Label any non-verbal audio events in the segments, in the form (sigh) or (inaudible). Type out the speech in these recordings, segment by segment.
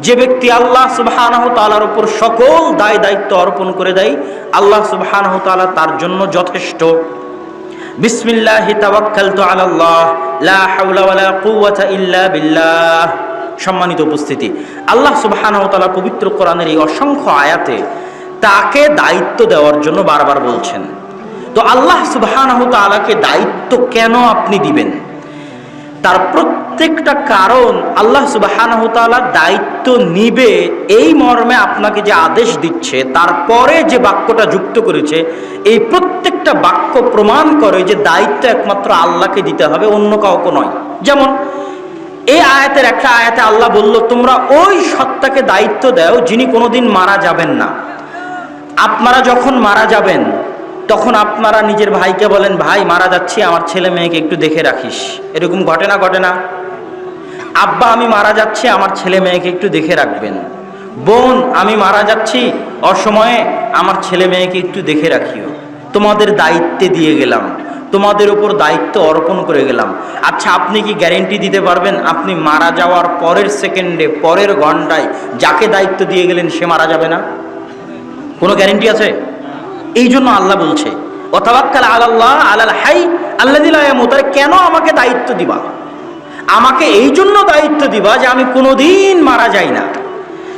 যে ব্যক্তি আল্লাহ সুবহানাহু তাআলার উপর সকল দায় দায়িত্ব অর্পণ করে দেয়, আল্লাহ তাআলা তার জন্য যথেষ্ট। সম্মানিত উপস্থিতি, আল্লাহ তাআলা পবিত্র কোরআনের এই অসংখ্য আয়াতে তাকে দায়িত্ব দেওয়ার জন্য বারবার বলছেন। তো আল্লাহ সুবহানাহু তাআলাকে দায়িত্ব কেন আপনি দিবেন? তার প্রত্যেকটা কারণ আল্লাহ তাআলা দায়িত্ব নিবে এই মর্মে আপনাকে যে আদেশ দিচ্ছে, তারপরে যে বাক্যটা যুক্ত করেছে, এই প্রত্যেকটা বাক্য প্রমাণ করে যে দায়িত্ব একমাত্র আল্লাহকে দিতে হবে, অন্য কাউকে নয়। যেমন, এই আয়াতের একটা আয়াতে আল্লাহ বলল, তোমরা ওই সত্তাকে দায়িত্ব দাও যিনি কোনোদিন মারা যাবেন না। আপনারা যখন মারা যাবেন তখন আপনারা নিজের ভাইকে বলেন, ভাই, মারা যাচ্ছি, আমার ছেলে মেয়েকে একটু দেখে রাখিস। এরকম ঘটে না ঘটে না। আব্বা, আমি মারা যাচ্ছি, আমার ছেলে মেয়েকে একটু দেখে রাখবেন। বোন, আমি মারা যাচ্ছি, অসময়ে আমার ছেলে মেয়েকে একটু দেখে রাখিও। তোমাদের দায়িত্বে দিয়ে গেলাম। তোমাদের উপর দায়িত্ব অর্পণ করে গেলাম। আচ্ছা আপনি কি গ্যারেন্টি দিতে পারবেন? আপনি মারা যাওয়ার পরের সেকেন্ডে, পরের ঘন্টায় যাকে দায়িত্ব দিয়ে গেলেন, সে মারা যাবে না? কোনো গ্যারেন্টি আছে? এই জন্য আল্লাহ বলছে অথাবাক্কাল আল্লাহ আলাল হাই আল্লাহ দিলামতার কেন আমাকে দায়িত্ব দিবা? আমাকে এই জন্য দায়িত্ব দিবা যে আমি কোনোদিন মারা যাই না।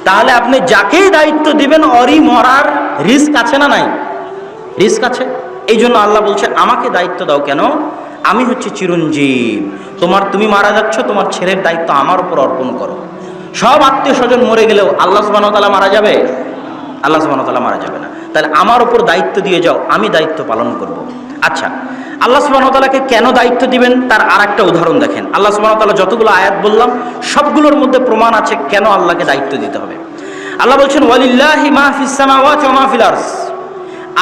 তাহলে আপনি যাকেই দায়িত্ব দিবেন অরি মরার রিস্ক আছে না নাই? রিস্ক আছে। এই জন্য আল্লাহ বলছে, আমাকে দায়িত্ব দাও কেন? আমি হচ্ছে চিরঞ্জীব। তোমার তুমি মারা যাচ্ছ, তোমার ছেলের দায়িত্ব আমার উপর অর্পণ করো। সব আত্মীয় স্বজন মরে গেলেও আল্লাহ সুবাহতালা মারা যাবে? আল্লাহ সুবাহতালা মারা যাবে না। তাহলে আমার উপর দায়িত্ব দিয়ে যাও, আমি দায়িত্ব পালন করব। আচ্ছা আল্লাহ সুবাহতালাকে কেন দায়িত্ব দিবেন? তার আর একটা উদাহরণ দেখেন। আল্লাহ সুবাহতালা যতগুলো আয়াত বললাম, সবগুলোর মধ্যে প্রমাণ আছে কেন আল্লাহকে দায়িত্ব দিতে হবে। আল্লাহ বলছেন, ওয়ালিল্লাহি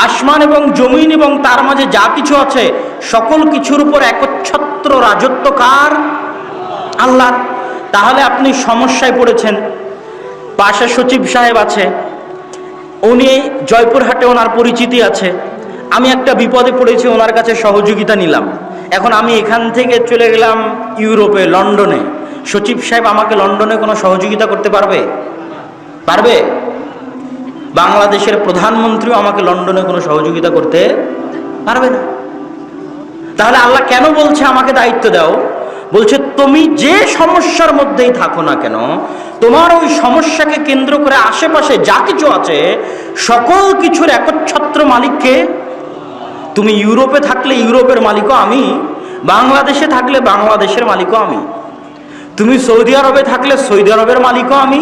আসমান এবং জমিন এবং তার মাঝে যা কিছু আছে, সকল কিছুর উপর একচ্ছত্র রাজত্ব কার আল্লাহ। তাহলে আপনি সমস্যায় পড়েছেন। পাশে সচিব সাহেব আছে উনি জয়পুরহাটে ওনার পরিচিতি আছে। আমি একটা বিপদে পড়েছি, ওনার কাছে সহযোগিতা নিলাম। এখন আমি এখান থেকে চলে গেলাম ইউরোপে, লন্ডনে। সচিব সাহেব আমাকে লন্ডনে কোনো সহযোগিতা করতে পারবে? পারবে? বাংলাদেশের প্রধানমন্ত্রীও আমাকে লন্ডনে কোনো সহযোগিতা করতে পারবে না। তাহলে আল্লাহ কেন বলছে আমাকে দায়িত্ব দাও? বলছে, তুমি যে সমস্যার মধ্যেই থাকো না কেন, তোমার ওই সমস্যাকে কেন্দ্র করে আশেপাশে যা কিছু আছে, সকল কিছুর একচ্ছত্র মালিককে? তুমি ইউরোপে থাকলে ইউরোপের মালিকও আমি, বাংলাদেশে থাকলে বাংলাদেশের মালিকও আমি। তুমি সৌদি আরবে থাকলে সৌদি আরবের মালিকও আমি।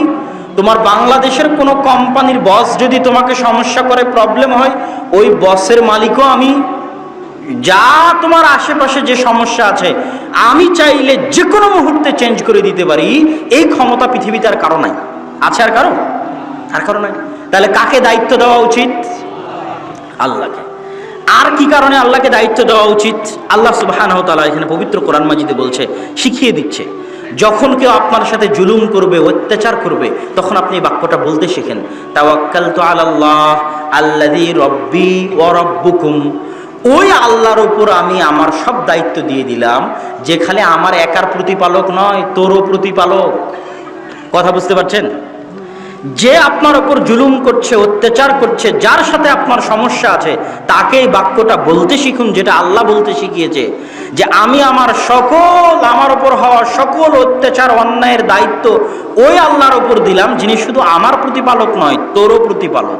তোমার বাংলাদেশের কোনো কোম্পানির বস যদি তোমাকে সমস্যা করে প্রবলেম হয়, ওই বসের মালিকও আমি। যা তোমার আশেপাশে যে সমস্যা আছে, আমি চাইলে যে কোনো মুহূর্তে চেঞ্জ করে দিতে পারি। এই ক্ষমতা পৃথিবীতে আর কারও নাই। আছে আর কারও? আর কারও নাই। তাহলে কাকে দায়িত্ব দেওয়া উচিত? আল্লাহকে। আর কি কারণে আল্লাহকে দায়িত্ব দেওয়া উচিত? আল্লাহ সুবহানাহু তাআলা এখানে পবিত্র কোরআন মাজিদে বলছে, শিখিয়ে দিচ্ছে। যখন কেউ আপনার সাথে জুলুম করবে, অত্যাচার করবে, তখন আপনি এই বাক্যটা বলতে শেখেন। তাওয়াক্কালতু আলাল্লাহ আল্লাযী রব্বি ওয়া রব্বুকুম। ওই আল্লাহর উপর আমি আমার সব দায়িত্ব দিয়ে দিলাম যেখানে আমার একার প্রতিপালক নয়, তোরও প্রতিপালক। কথা বুঝতে পারছেন? যে আপনার উপর জুলুম করছে, অত্যাচার করছে, যার সাথে আপনার সমস্যা আছে, তাকে এই বাক্যটা বলতে শিখুন, যেটা আল্লাহ বলতে শিখিয়েছে, যে আমি আমার সকল, আমার উপর হওয়া সকল অত্যাচার, অন্যায়ের দায়িত্ব ওই আল্লাহর উপর দিলাম, যিনি শুধু আমার প্রতিপালক নয়, তোরও প্রতিপালক।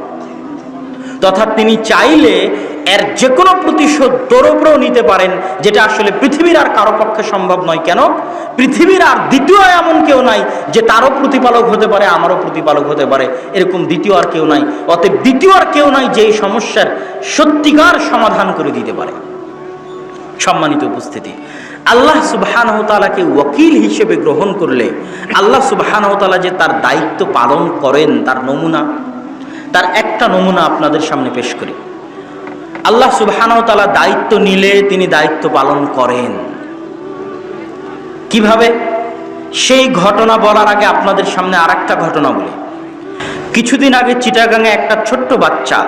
তথা তিনি চাইলে এর যে কোনো প্রতিশোধ তোর উপরেও নিতে পারেন, যেটা আসলে পৃথিবীর আর কারও পক্ষে সম্ভব নয়। কেন? পৃথিবীর আর দ্বিতীয় এমন কেউ নাই যে তারও প্রতিপালক হতে পারে, আমারও প্রতিপালক হতে পারে। এরকম দ্বিতীয় আর কেউ নাই। অতএব দ্বিতীয় আর কেউ নাই যে এই সমস্যার সত্যিকার সমাধান করে দিতে পারে। সম্মানিত উপস্থিতি, আল্লাহ সুবাহানহতালাকে ওকিল হিসেবে গ্রহণ করলে আল্লাহ সুবাহানহতালা যে তার দায়িত্ব পালন করেন, তার নমুনা, তার একটা নমুনা আপনাদের সামনে পেশ করি। আল্লাহ সুবাহানহতালা দায়িত্ব নিলে তিনি দায়িত্ব পালন করেন। কীভাবে? সেই ঘটনা বলার আগে আপনাদের সামনে আর একটা ঘটনা বলি। কিছুদিন আগে চিটাগাঙে একটা ছোট্ট বাচ্চা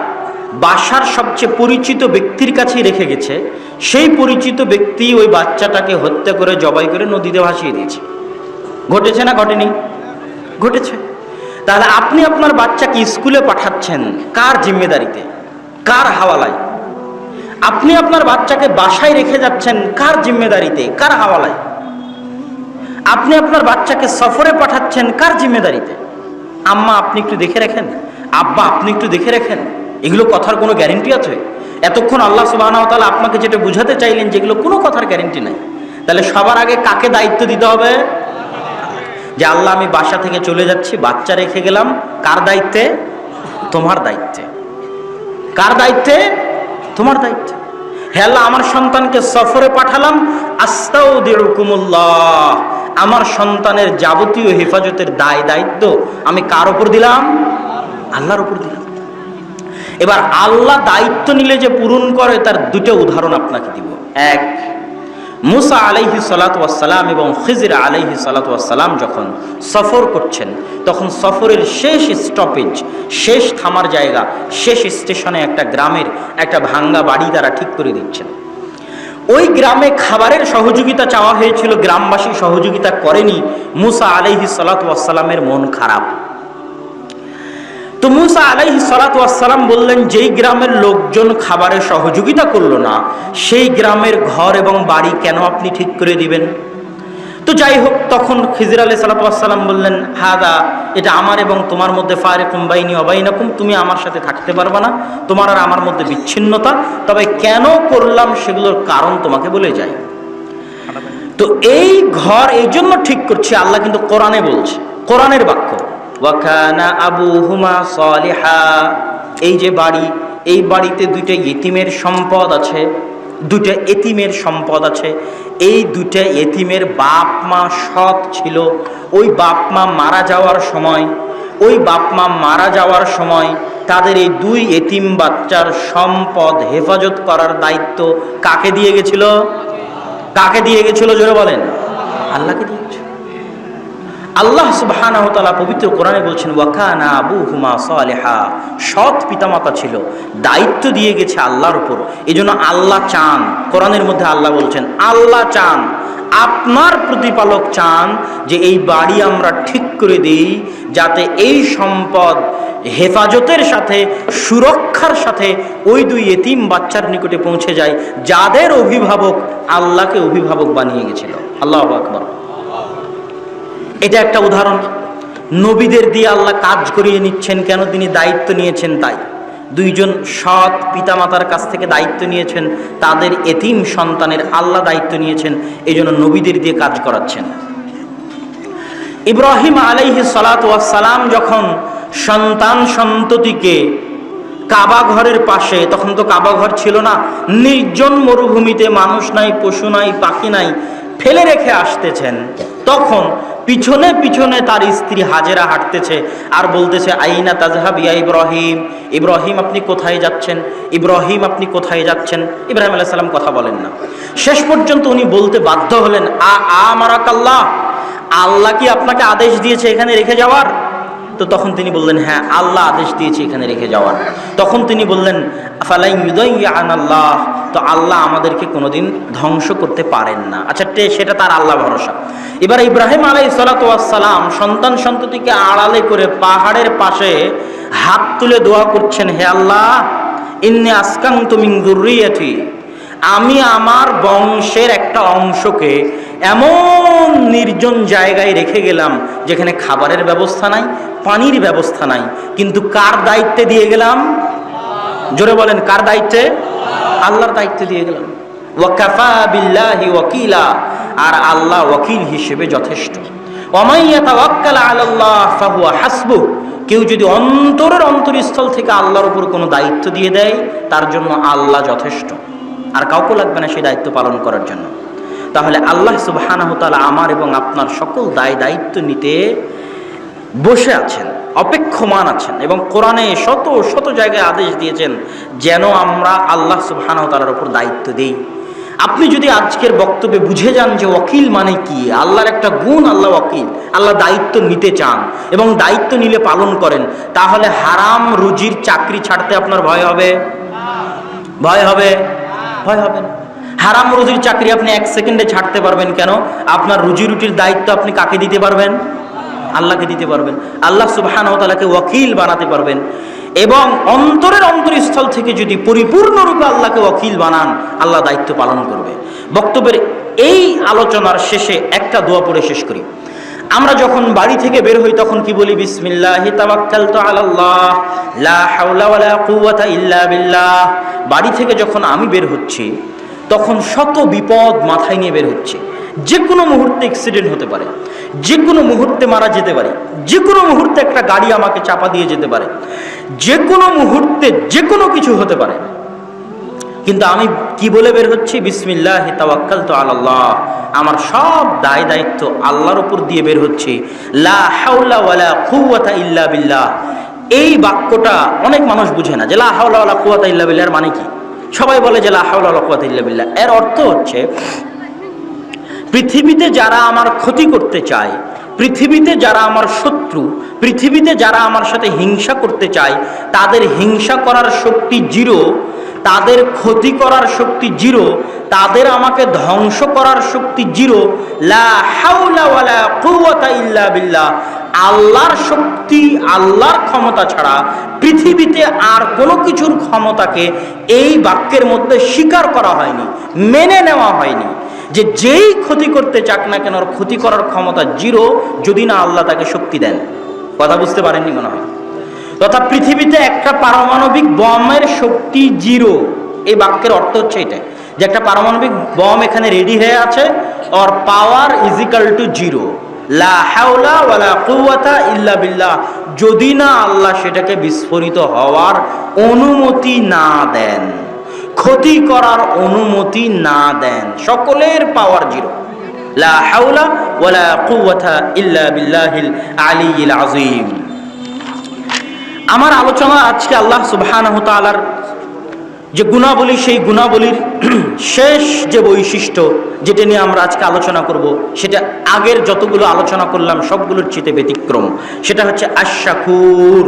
বাসার সবচেয়ে পরিচিত ব্যক্তির কাছেই রেখে গেছে। সেই পরিচিত ব্যক্তি ওই বাচ্চাটাকে হত্যা করে, জবাই করে নদীতে ভাসিয়ে দিয়েছে। ঘটেছে না ঘটেনি? ঘটেছে। তাহলে আপনি আপনার বাচ্চাকে স্কুলে পাঠাচ্ছেন কার জিম্মেদারিতে? কার হাওয়ালায়? আপনি আপনার বাচ্চাকে বাসায় রেখে যাচ্ছেন কার জিম্মেদারিতে? কার হাওয়ালায়? আপনি আপনার বাচ্চাকে সফরে পাঠাচ্ছেন কার জিম্মেদারিতে? আম্মা, আপনি একটু দেখে রাখেন। আব্বা, আপনি একটু দেখে রাখেন। এগুলো কথার কোনো গ্যারেন্টি আছে? এতক্ষণ আল্লাহ সুবাহ তাআলা আপনাকে যেটা বুঝাতে চাইলেন যেগুলো কোনো কথার গ্যারেন্টি নাই। তাহলে সবার আগে কাকে দায়িত্ব দিতে হবে? যে আল্লাহ, আমি বাসা থেকে চলে যাচ্ছি, বাচ্চা রেখে গেলাম। কার দায়িত্বে? তোমার দায়িত্বে। কার দায়িত্বে? তোমার দায়িত্ব। হে আল্লাহ, আমার সন্তানকে সফরে পাঠালাম। আস্তাও দিরুকুমুল্লাহ আমার সন্তানের যাবতীয় হেফাজতের দায় দায়িত্ব আমি কার ওপর দিলাম? আল্লাহর উপর দিলাম। এবার আল্লাহ দায়িত্ব নিলে যে পূরণ করে, তার দুটো উদাহরণ আপনাকে দিব। এক মুসা আলাইহি সালাতাম এবং খিজির আলাইহি সালাতাম যখন সফর করছেন, তখন সফরের শেষ স্টপেজ শেষ থামার জায়গা, শেষ স্টেশনে একটা গ্রামের একটা ভাঙ্গা বাড়ি তারা ঠিক করে দিচ্ছেন। ওই গ্রামে খাবারের সহযোগিতা চাওয়া হয়েছিল, গ্রামবাসী সহযোগিতা করেনি, মুসা আলাইহি সালাতামের মন খারাপ। তো মুসা আলাইহি সালাতাম বললেন, যেই গ্রামের লোকজন খাবারের সহযোগিতা করল না, সেই গ্রামের ঘর এবং বাড়ি কেন আপনি ঠিক করে দিবেন? তো যাই হোক, তখন খিজির আলাই সালাতাম বললেন, হাদা, এটা আমার এবং তোমার মধ্যে ফারে কুম্বাইনি অবাইনাকুম তুমি আমার সাথে থাকতে পারবে না, তোমার আর আমার মধ্যে বিচ্ছিন্নতা, তবে কেন করলাম সেগুলোর কারণ তোমাকে বলে যাই। তো এই ঘর এই জন্য ঠিক করছে, আল্লাহ কিন্তু কোরআনে বলছে, কোরআনের বাক্য। ওয়াকানা আবু হুমা সলিহা। এই যে বাড়ি, এই বাড়িতে দুইটা ইতিমের সম্পদ আছে, দুইটা এতিমের সম্পদ আছে। এই দুইটা এতিমের বাপ মা সৎ ছিল। ওই বাপ মা মারা যাওয়ার সময়, ওই বাপ মা মারা যাওয়ার সময় তাদের এই দুই এতিম বাচ্চার সম্পদ হেফাজত করার দায়িত্ব কাকে দিয়ে গেছিল? কাকে দিয়ে গেছিল? জোরে বলেন। আল্লাহকে দিয়ে আল্লাহ ওয়া পবিত্র কোরআনে বলছেন ওয়াকানা আবুহুমা সালিহা। সৎ পিতামাতা ছিল, দায়িত্ব দিয়ে গেছে আল্লাহর উপর। এজন্য আল্লাহ চান। কোরআনের মধ্যে আল্লাহ বলছেন, আল্লাহ চান, আপনার প্রতিপালক চান যে এই বাড়ি আমরা ঠিক করে দিই, যাতে এই সম্পদ হেফাজতের সাথে, সুরক্ষার সাথে ওই দুই এতিম বাচ্চার নিকটে পৌঁছে যায়, যাদের অভিভাবক আল্লাহকে অভিভাবক বানিয়ে গেছিল। আল্লাহ আকবর। এটা একটা উদাহরণ। নবীদের দিয়ে আল্লাহ কাজ করিয়ে নিচ্ছেন কেন? তিনি দায়িত্ব নিয়েছেন তাই। দুইজন সৎ পিতামাতার কাছ থেকে দায়িত্ব নিয়েছেন, তাদের এতিম সন্তানের আল্লাহ দায়িত্ব নিয়েছেন এই জন্য নবীদের দিয়ে কাজ করাচ্ছেন। ইব্রাহিম আলাইহি সালাম যখন সন্তান সন্ততিকে কাবা ঘরের পাশে, তখন তো কাবা ঘর ছিল না, নির্জন মরুভূমিতে মানুষ নাই, পশু নাই, পাখি নাই, ফেলে রেখে আসতেছেন, তখন পিছনে পিছনে তার স্ত্রী হাজেরা হাঁটতেছে আর বলতেছে, আইনা তাজহাব ইয়া ইব্রাহিম। ইব্রাহিম, আপনি কোথায় যাচ্ছেন? ইব্রাহিম, আপনি কোথায় যাচ্ছেন? ইব্রাহিম আলাহ সাল্লাম কথা বলেন না। শেষ পর্যন্ত উনি বলতে বাধ্য হলেন, আ আমারাকাল্লাহ আল্লাহ কি আপনাকে আদেশ দিয়েছে এখানে রেখে যাওয়ার? তো তখন তিনি বললেন হ্যাঁ আল্লাহ আদেশ দিয়েছে এখানে রেখে যাওয়ার। তখন তিনি বললেন আল্লাহ তো আল্লাহ আমাদেরকে কোনোদিন ধ্বংস করতে পারেন না। আচ্ছা সেটা তার আল্লাহ ভরসা। এবার ইব্রাহিম আলাই সালাতাম সন্তান সন্ততিকে আড়ালে করে পাহাড়ের পাশে হাত তুলে দোয়া করছেন, হে আল্লাহ, ইন্নে আসকাং তুমি দুর্রিয়াথি আমি আমার বংশের একটা অংশকে এমন নির্জন জায়গায় রেখে গেলাম যেখানে খাবারের ব্যবস্থা নাই পানির ব্যবস্থা নাই। কিন্তু কার দায়িত্বে দিয়ে গেলাম? জোরে বলেন, কার দায়িত্বে? আল্লাহর দায়িত্বে দিয়ে গেলাম। আর আল্লাহ ওয়াকিল হিসেবে যথেষ্ট। হাসবু, কেউ যদি অন্তরের অন্তরস্থল থেকে আল্লাহর উপর কোনো দায়িত্ব দিয়ে দেয়, তার জন্য আল্লাহ যথেষ্ট। আর কাউকে লাগবে না সেই দায়িত্ব পালন করার জন্য। তাহলে আল্লাহ তাআলা আমার এবং আপনার সকল দায় দায়িত্ব নিতে বসে আছেন, অপেক্ষমান আছেন এবং কোরআনে শত শত জায়গায় আদেশ দিয়েছেন যেন আমরা আল্লাহ সুবহানাহু তাআলার উপর দায়িত্ব দেই। আপনি যদি আজকের বক্তব্যে বুঝে যান যে ওকিল মানে কি, আল্লাহর একটা গুণ আল্লাহ ওকিল আল্লাহ দায়িত্ব নিতে চান এবং দায়িত্ব নিলে পালন করেন, তাহলে হারাম রুজির চাকরি ছাড়তে আপনার ভয় হবে? ভয় হবে? ভয় হবে না। হারাম রুজির চাকরি আপনি এক সেকেন্ডে ছাড়তে পারবেন কেন? আপনার রুজি রুটির দায়িত্ব আপনি কাকে দিতে পারবেন? আল্লাহকে দিতে পারবেন। আল্লাহ তাআলাকে ওয়াকিল বানাতে পারবেন। এবং অন্তরের অন্তরস্থল থেকে যদি পরিপূর্ণরূপে আল্লাহকে ওয়াকিল বানান, আল্লাহ দায়িত্ব পালন করবে। বক্তব্যের এই আলোচনার শেষে একটা দোয়া পড়ে শেষ করি। আমরা যখন বাড়ি থেকে বের হই, তখন কি বলি? বিসমিল্লাহি লা ইল্লা বিল্লাহ। বাড়ি থেকে যখন আমি বের হচ্ছি তখন শত বিপদ মাথায় নিয়ে বের হচ্ছে। যে কোনো মুহূর্তে অ্যাক্সিডেন্ট হতে পারে। যে কোনো মুহূর্তে মারা যেতে পারে। যে কোনো মুহূর্তে একটা গাড়ি আমাকে চাপা দিয়ে যেতে পারে। যে কোনো মুহূর্তে যে কোনো কিছু হতে পারে। কিন্তু আমি কি বলে বের হচ্ছি? বিসমিল্লাহ তাওয়াক্কাল তো আল্লাহ আমার সব দায় দায়িত্ব আল্লাহর উপর দিয়ে বের হচ্ছে। লা হাওলা ওয়ালা কুওয়াতা ইল্লা বিল্লাহ। এই বাক্যটা অনেক মানুষ বুঝে না যে লা হাওলা ওয়ালা কুওয়াতা ইল্লা বিল্লাহ এর মানে কি? সবাই বলে যে লাহাউল্লাহ এর অর্থ হচ্ছে, পৃথিবীতে যারা আমার ক্ষতি করতে চায়, পৃথিবীতে যারা আমার শত্রু, পৃথিবীতে যারা আমার সাথে হিংসা করতে চায়, তাদের হিংসা করার শক্তি জিরো। তাদের ক্ষতি করার শক্তি জিরো, তাদের আমাকে ধ্বংস করার শক্তি জিরো। বিল্লাহ। আল্লাহর শক্তি, আল্লাহর ক্ষমতা ছাড়া পৃথিবীতে আর কোনো কিছুর ক্ষমতাকে এই বাক্যের মধ্যে স্বীকার করা হয়নি, মেনে নেওয়া হয়নি যে যেই ক্ষতি করতে চাক না কেন ক্ষতি করার ক্ষমতা জিরো, যদি না আল্লাহ তাকে শক্তি দেন। কথা বুঝতে পারেননি মনে হয়? তথা পৃথিবীতে একটা পারমাণবিক বমের শক্তি জিরো। এই বাক্যের অর্থ হচ্ছে এটা, যে একটা পারমাণবিক বম এখানে রেডি হয়ে আছে অর পাওয়ার ইজিক্যাল টু জিরো ইল্লা বিল্লাহ। যদি না আল্লাহ সেটাকে বিস্ফোরিত হওয়ার অনুমতি না দেন, ক্ষতি করার অনুমতি না দেন, সকলের পাওয়ার জিরো লা হাওলা ওয়ালা কুওয়াতা ইল্লা বিল্লাহিল আলিয়্যিল আযীম। আমার আলোচনা আজকে আল্লাহ তাআলার যে গুণাবলী, সেই গুণাবলীর (clears throat) শেষ যে বৈশিষ্ট্য যেটা নিয়ে আমরা আজকে আলোচনা করব, সেটা আগের যতগুলো আলোচনা করলাম, সবগুলোর চিতে ব্যতিক্রম। সেটা হচ্ছে আশাকুর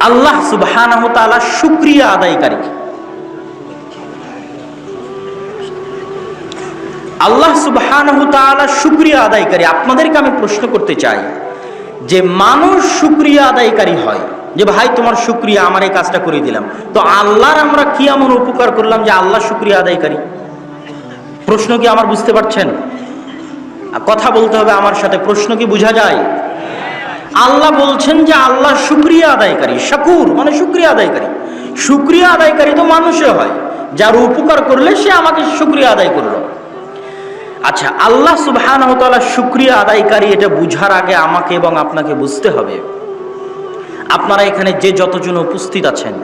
আল্লাহ সুবহানাহু তাআলা শুকরিয়া আদায়কারী। আল্লাহ সুবহানাহু তাআলা শুকরিয়া আদায়কারী। আপনাদেরকে আমি প্রশ্ন করতে চাই যে মানুষ শুকরিয়া আদায়কারী হয়, যে ভাই তোমার শুক্রিয়া, আমার এই কাজটা করে দিলাম। তো আল্লাহর আমরা কি এমন উপকার করলাম যে আল্লাহ শুক্রিয়া আদায়কারী? প্রশ্ন কি আমার বুঝতে পারছেন? কথা বলতে হবে আমার সাথে, প্রশ্ন কি বোঝা যায়? আল্লাহ বলছেন যে আল্লাহ শুক্রিয়া আদায়কারী, শাকুর মানে শুক্রিয়া আদায়কারী। শুক্রিয়া আদায়কারী তো মানুষে হয়, যার উপকার করলে সে আমাকে শুক্রিয়া আদায় করল। আচ্ছা আল্লাহ সুবহান শুক্রিয়া আদায়কারী এটা বুঝার আগে আমাকে এবং আপনাকে বুঝতে হবে। আপনারা এখানে যে যতজন উপস্থিত আছেন,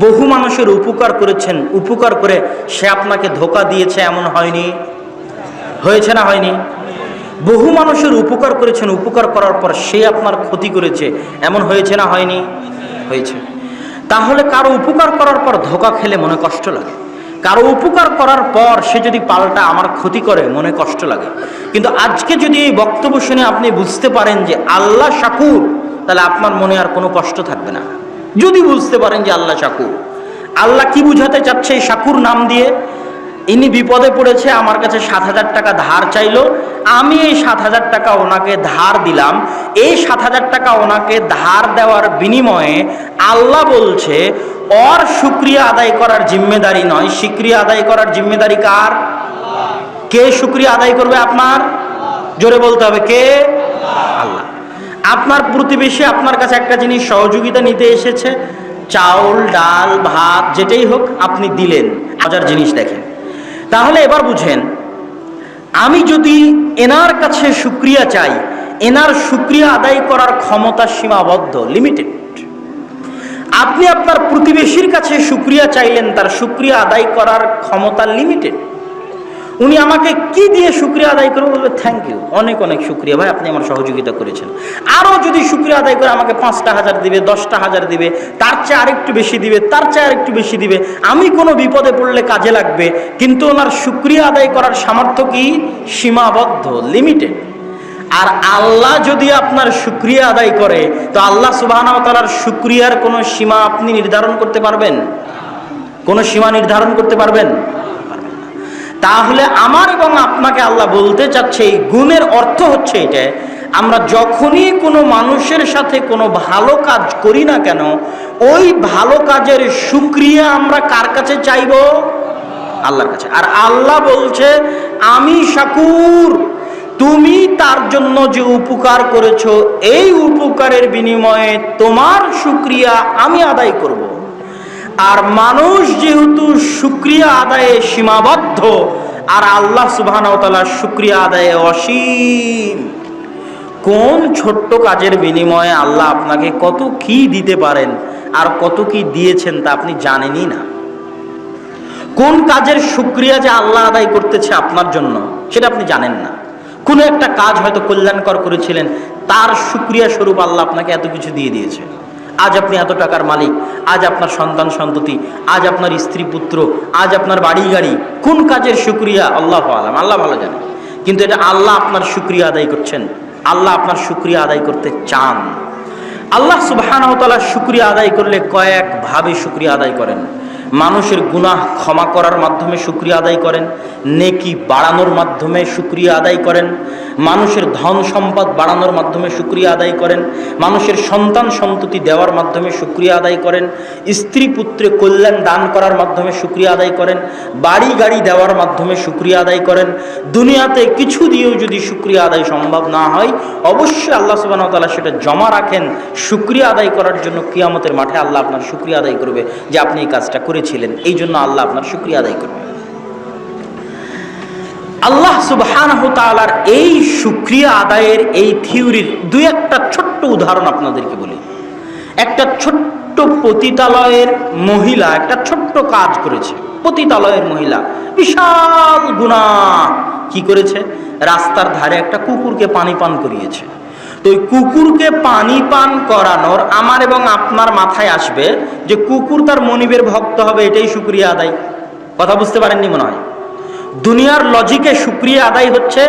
বহু মানুষের উপকার করেছেন, উপকার করে সে আপনাকে ধোকা দিয়েছে, এমন হয়নি? হয়েছে না হয়নি? বহু মানুষের উপকার করেছেন, উপকার করার পর সে আপনার ক্ষতি করেছে, এমন হয়েছে না হয়নি? হয়েছে। তাহলে কারও উপকার করার পর ধোকা খেলে মনে কষ্ট লাগে। কারও উপকার করার পর সে যদি পাল্টা আমার ক্ষতি করে, মনে কষ্ট লাগে। কিন্তু আজকে যদি এই বক্তব্য শুনে আপনি বুঝতে পারেন যে আল্লাহ শাকুর তাহলে আপনার মনে আর কোনো কষ্ট থাকবে না। যদি বুঝতে পারেন যে আল্লাহ শাকুর আল্লাহ কি বুঝাতে চাচ্ছে এই শাকুর নাম দিয়ে? ইনি বিপদে পড়েছে, আমার কাছে সাত হাজার টাকা ধার চাইলো। আমি এই সাত হাজার টাকা ওনাকে ধার দিলাম। এই সাত হাজার টাকা ওনাকে ধার দেওয়ার বিনিময়ে আল্লাহ বলছে, অর শুক্রিয়া আদায় করার জিম্মেদারি নয়। শুক্রিয়া আদায় করার জিম্মেদারি কার? কে শুক্রিয়া আদায় করবে আপনার? জোরে বলতে হবে, কে? আল্লাহ। আপনার প্রতিবেশী আপনার কাছে একটা জিনিস সহযোগিতা নিতে এসেছে, চাউল, ডাল, ভাত, যেটাই হোক আপনি দিলেন। হাজার জিনিস দেখেন। তাহলে এবার বুঝেন, আমি যদি এনার কাছে সুক্রিয়া চাই, এনার সুক্রিয়া আদায় করার ক্ষমতা সীমাবদ্ধ লিমিটেড আপনি আপনার প্রতিবেশীর কাছে সুক্রিয়া চাইলেন, তার সুক্রিয়া আদায় করার ক্ষমতা লিমিটেড উনি আমাকে কি দিয়ে শুক্রিয়া আদায় করব বলবে থ্যাংক ইউ অনেক অনেক শুক্রিয়া ভাই, আপনি আমার সহযোগিতা করেছেন। আরও যদি শুক্রিয়া আদায় করে আমাকে পাঁচটা হাজার দিবে, দশটা হাজার দিবে, তার চেয়ে আরেকটু বেশি দিবে, তার চেয়ে আরেকটু বেশি দিবে, আমি কোনো বিপদে পড়লে কাজে লাগবে, কিন্তু ওনার শুক্রিয়া আদায় করার সামর্থ্য কি? সীমাবদ্ধ লিমিটেড আর আল্লাহ যদি আপনার শুক্রিয়া আদায় করে, তো আল্লাহ সুবাহ তালার শুক্রিয়ার কোনো সীমা আপনি নির্ধারণ করতে পারবেন? কোনো সীমা নির্ধারণ করতে পারবেন? তাহলে আমার এবং আপনাকে আল্লাহ বলতে চাচ্ছে, এই গুণের অর্থ হচ্ছে এটা, আমরা যখনই কোনো মানুষের সাথে কোনো ভালো কাজ করি না কেন, ওই ভালো কাজের সুক্রিয়া আমরা কার কাছে চাইব আল্লাহর কাছে আর আল্লাহ বলছে, আমি শাকুর, তুমি তার জন্য যে উপকার করেছ, এই উপকারের বিনিময়ে তোমার সুক্রিয়া আমি আদায় করব। আর মানুষ যেহেতু সুক্রিয়া আদায়ে সীমাবদ্ধ, আর আল্লাহ সুবাহ সুক্রিয়া আদায়ে অসীম, কোন ছোট্ট কাজের বিনিময়ে আল্লাহ আপনাকে কত কি দিতে পারেন আর কত কি দিয়েছেন তা আপনি জানেনই না। কোন কাজের সুক্রিয়া যে আল্লাহ আদায় করতেছে আপনার জন্য, সেটা আপনি জানেন না। কোনো একটা কাজ হয়তো কল্যাণকর করেছিলেন, তার সুক্রিয়া স্বরূপ আল্লাহ আপনাকে এত কিছু দিয়ে দিয়েছে। আজ আপনি এত টাকার মালিক, আজ আপনার সন্তান সন্ততি, আজ আপনার স্ত্রী পুত্র, আজ আপনার বাড়ি গাড়ি, কোন কাজের সুক্রিয়া আল্লাহ আলাম, আল্লাহ ভালো জানে। কিন্তু এটা আল্লাহ আপনার সুক্রিয়া আদায় করছেন। আল্লাহ আপনার সুক্রিয়া আদায় করতে চান। আল্লাহ সুবাহানতালা শুক্রিয়া আদায় করলে কয়েকভাবে শুক্রিয়া আদায় করেন। মানুষের গুনাহ ক্ষমা করার মাধ্যমে শুক্রিয়া আদায় করেন, নেকি বাড়ানোর মাধ্যমে শুক্রিয়া আদায় করেন, মানুষের ধন সম্পদ বাড়ানোর মাধ্যমে শুক্রিয়া আদায় করেন, মানুষের সন্তান সন্ততি দেওয়ার মাধ্যমে শুক্রিয়া আদায় করেন, স্ত্রী পুত্রে কল্যাণ দান করার মাধ্যমে শুক্রিয়া আদায় করেন, বাড়ি গাড়ি দেওয়ার মাধ্যমে শুক্রিয়া আদায় করেন, দুনিয়াতে কিছু দিয়েও যদি শুক্রিয়া আদায় সম্ভব না হয়, অবশ্যই আল্লাহ সুবাহ তালা সেটা জমা রাখেন। শুক্রিয়া আদায় করার জন্য কিয়ামতের মাঠে আল্লাহ আপনার শুক্রিয়া আদায় করবে যে আপনি এই কাজটা করেছিলেন এই জন্য আল্লাহ আপনার শুক্রিয়া আদায় করবে আল্লাহ তাআলার এই শুক্রিয়া আদায়ের এই থিওরির দুই একটা ছোট্ট উদাহরণ আপনাদেরকে বলি। একটা ছোট্ট পতিতালয়ের মহিলা একটা ছোট্ট কাজ করেছে। পতিতালয়ের মহিলা বিশাল গুণা কি করেছে? রাস্তার ধারে একটা কুকুরকে পানি পান করিয়েছে। তো কুকুরকে পানি পান করানোর আমার এবং আপনার মাথায় আসবে যে কুকুর তার মনিবের ভক্ত হবে, এটাই শুক্রিয়া আদায়। কথা বুঝতে পারেননি মনে হয়? দুনিয়ার লজিকে সুক্রিয়া আদায় হচ্ছে,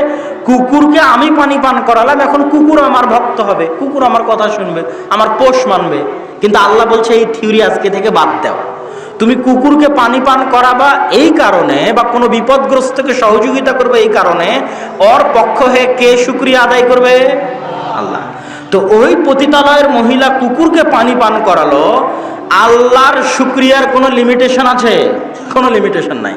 কুকুরকে আমি পানি পান করালাম, এখন কুকুর আমার ভক্ত হবে, কুকুর আমার কথা শুনবে, আমার পোষ মানবে। কিন্তু আল্লাহ বলছে, এই থিওরি আজকে থেকে বাদ দাও। তুমি কুকুরকে পানি পান করাবা এই কারণে বা কোনো বিপদগ্রস্তকে সহযোগিতা করবে এই কারণে ওর পক্ষ হয়ে কে সুক্রিয়া আদায় করবে? আল্লাহ। তো ওই পতিতালয়ের মহিলা কুকুরকে পানি পান করালো, আল্লাহর শুক্রিয়ার কোনো লিমিটেশন আছে? কোনো লিমিটেশন নাই।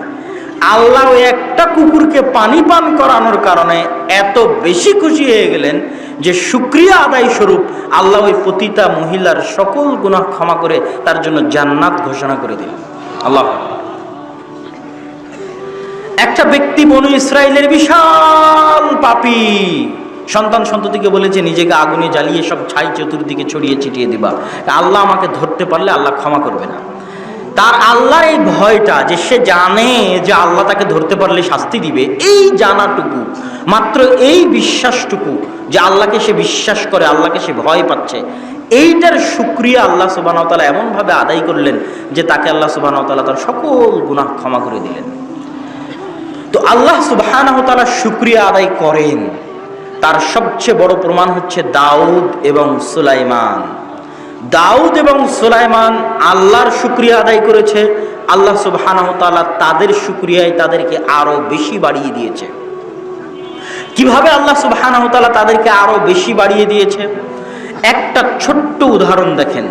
আল্লাহ ওই একটা কুকুরকে পানি পান করানোর কারণে এত বেশি খুশি হয়ে গেলেন যে শুক্রিয়া আদায় স্বরূপ আল্লাহ ওই পতিতা মহিলার সকল গুনাহ ক্ষমা করে তার জন্য জান্নাত ঘোষণা করে দিলেন। আল্লাহ একটা ব্যক্তি বনু ইসরায়েলের বিশাল পাপী সন্তান সন্ততিকে বলেছে, নিজেকে আগুনে জ্বালিয়ে সব ছাই চতুর্দিকে ছড়িয়ে ছিটিয়ে দিবা। আল্লাহ আমাকে ধরতে পারলে আল্লাহ ক্ষমা করবে না। তার আল্লাহর এই ভয়টা যে সে জানে যে আল্লাহ তাকে ধরতে পারলে শাস্তি দিবে, এই জানাটুকু, মাত্র এই বিশ্বাসটুকু যে আল্লাহকে সে বিশ্বাস করে, আল্লাহকে সে ভয় পাচ্ছে, এইটার সুক্রিয়া আল্লাহ সুবাহতালা এমনভাবে আদায় করলেন যে তাকে আল্লাহ সুবাহতালা তার সকল গুনাহ ক্ষমা করে দিলেন। তো আল্লাহ সুবাহানহতালা সুক্রিয়া আদায় করেন। তার সবচেয়ে বড় প্রমাণ হচ্ছে দাউদ এবং সুলাইমান। দাউদ এবং সুলাইমান আল্লাহর শুক্রিয়া আদায় করেছে। আল্লাহ সুবাহানহতালা তাদের শুক্রিয়ায় তাদেরকে আরও বেশি বাড়িয়ে দিয়েছে। কীভাবে আল্লাহ সুবাহানহতালা তাদেরকে আরও বেশি বাড়িয়ে দিয়েছে? একটা ছোট্ট উদাহরণ দেখেন।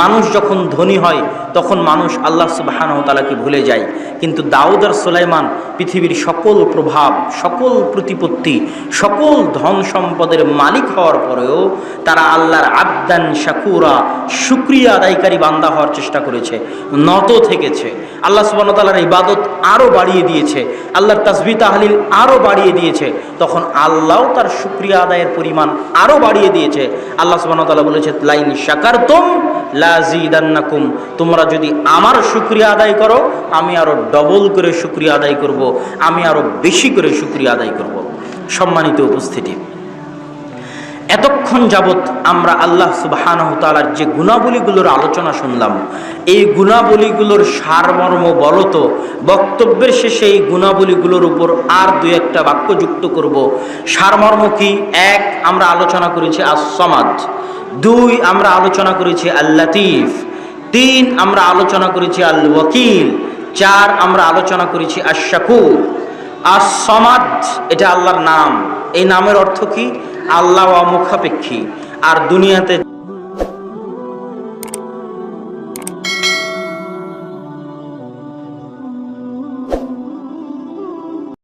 মানুষ যখন ধনী হয়, তখন মানুষ আল্লাহ সুবাহানহতালাকে ভুলে যায়। কিন্তু দাউদ আর সুলাইমান পৃথিবীর সকল প্রভাব, সকল প্রতিপত্তি, সকল ধন সম্পদের মালিক হওয়ার পরেও তারা আল্লাহর আবদান শাকুরা সুক্রিয়া আদায়কারী বান্দা হওয়ার চেষ্টা করেছে, নত থেকেছে। আল্লাহ সুবাহতালার ইবাদত আরও বাড়িয়ে দিয়েছে, আল্লাহর তাসবি তাহলিল আরও বাড়িয়ে দিয়েছে, তখন আল্লাহ তার সুক্রিয়া আদায়ের পরিমাণ আরও বাড়িয়ে দিয়েছে। আল্লাহ সুবাহতাল্লাহ বলেছে, লাইন শাকার তোম লাজিদান্নাকুম তোমরা যদি আমার শুক্রিয়া আদায় করো, আমি আরও ডবল করে শুক্রিয়া আদায় করব, আমি আরও বেশি করে শুক্রিয়া আদায় করব। সম্মানিত উপস্থিতি, এতক্ষণ যাবৎ আমরা আল্লাহ সুবাহানহ তালার যে গুণাবলীগুলোর আলোচনা শুনলাম, এই গুণাবলীগুলোর সারমর্ম বলত বক্তব্যের শেষে এই গুণাবলীগুলোর উপর আর দু একটা বাক্য যুক্ত করব। সারমর্ম কি? এক, আমরা আলোচনা করেছি আসমাদ দুই, আমরা আলোচনা করেছি আল্লাতিফ। তিন, আমরা আলোচনা করেছি আল ওয়াকিল চার, আমরা আলোচনা করেছি আশাকুর আসমাদ এটা আল্লাহর নাম। এই নামের অর্থ কি? আল্লাহ অমুখাপেক্ষী। আর দুনিয়াতে